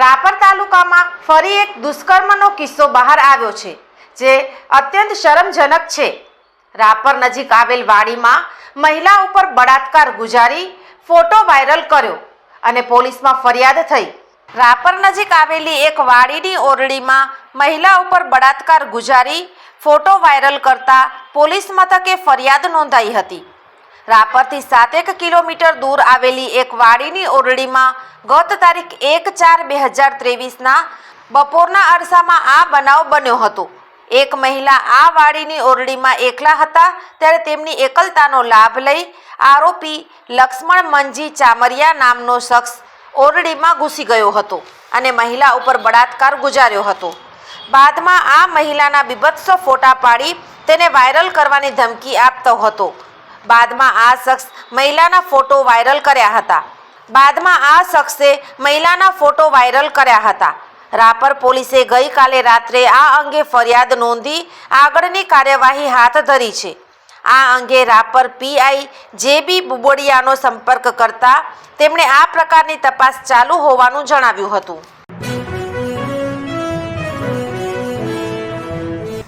Rapar તાલુકામાં ફરી એક દુષ્કર્મનો કિસ્સો બહાર આવ્યો છે, જે અત્યંત શરમજનક છે. રાપર નજીક આવેલ વાડીમાં મહિલા ઉપર બળાત્કાર ગુજારી ફોટો વાયરલ કર્યો અને પોલીસમાં ફરિયાદ થઈ. રાપર નજીક આવેલી એક વાડીની ઓરડીમાં મહિલા ઉપર બળાત્કાર ગુજારી ફોટો વાયરલ કરતા પોલીસ મથકે ફરિયાદ નોંધાઈ હતી. રાપરથી સાતેક કિલોમીટર દૂર આવેલી એક વાડીની ઓરડીમાં ગત તારીખ એક ચાર બે હજાર ત્રેવીસના બપોરના અરસામાં આ બનાવ બન્યો હતો. એક મહિલા આ વાડીની ઓરડીમાં એકલા હતા, ત્યારે તેમની એકલતાનો લાભ લઈ આરોપી લક્ષ્મણ મંજી ચામરિયા નામનો શખ્સ ઓરડીમાં ઘૂસી ગયો હતો અને મહિલા ઉપર બળાત્કાર ગુજાર્યો હતો. બાદમાં આ મહિલાના બીભત્સ ફોટા પાડી તેને વાયરલ કરવાની ધમકી આપતો હતો. બાદમાં આ શખ્સ મહિલાના ફોટો વાયરલ કર્યા હતા. બાદમાં આ શખ્સે મહિલાના ફોટો વાયરલ કર્યા હતા. રાપર પોલીસે ગઈકાલે રાત્રે આ અંગે ફરિયાદ નોંધી આગળની કાર્યવાહી હાથ ધરી છે. આ અંગે રાપર પીઆઈ જે બી બુબોડિયાનો સંપર્ક કરતા તેમણે આ પ્રકારની તપાસ ચાલુ હોવાનું જણાવ્યું હતું.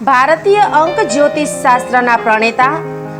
ભારતીય અંક જ્યોતિષ શાસ્ત્રના પ્રણેતા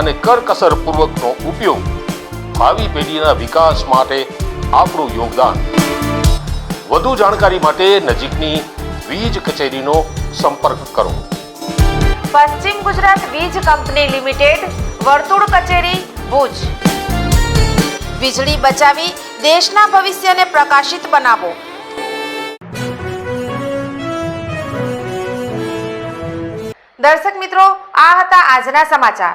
અને કરકસરપૂર્વકનો ઉપયોગ ભાવિ પેઢીના વિકાસ માટે આપણું યોગદાન. વધુ જાણકારી માટે નજીકની વીજ કચેરીનો સંપર્ક કરો. પશ્ચિમ ગુજરાત વીજ કંપની લિમિટેડ, વર્તુળ કચેરી, ભુજ. વીજળી બચાવી દેશના ભવિષ્યને પ્રકાશિત બનાવો. દર્શક મિત્રો, આ હતા આજના સમાચાર.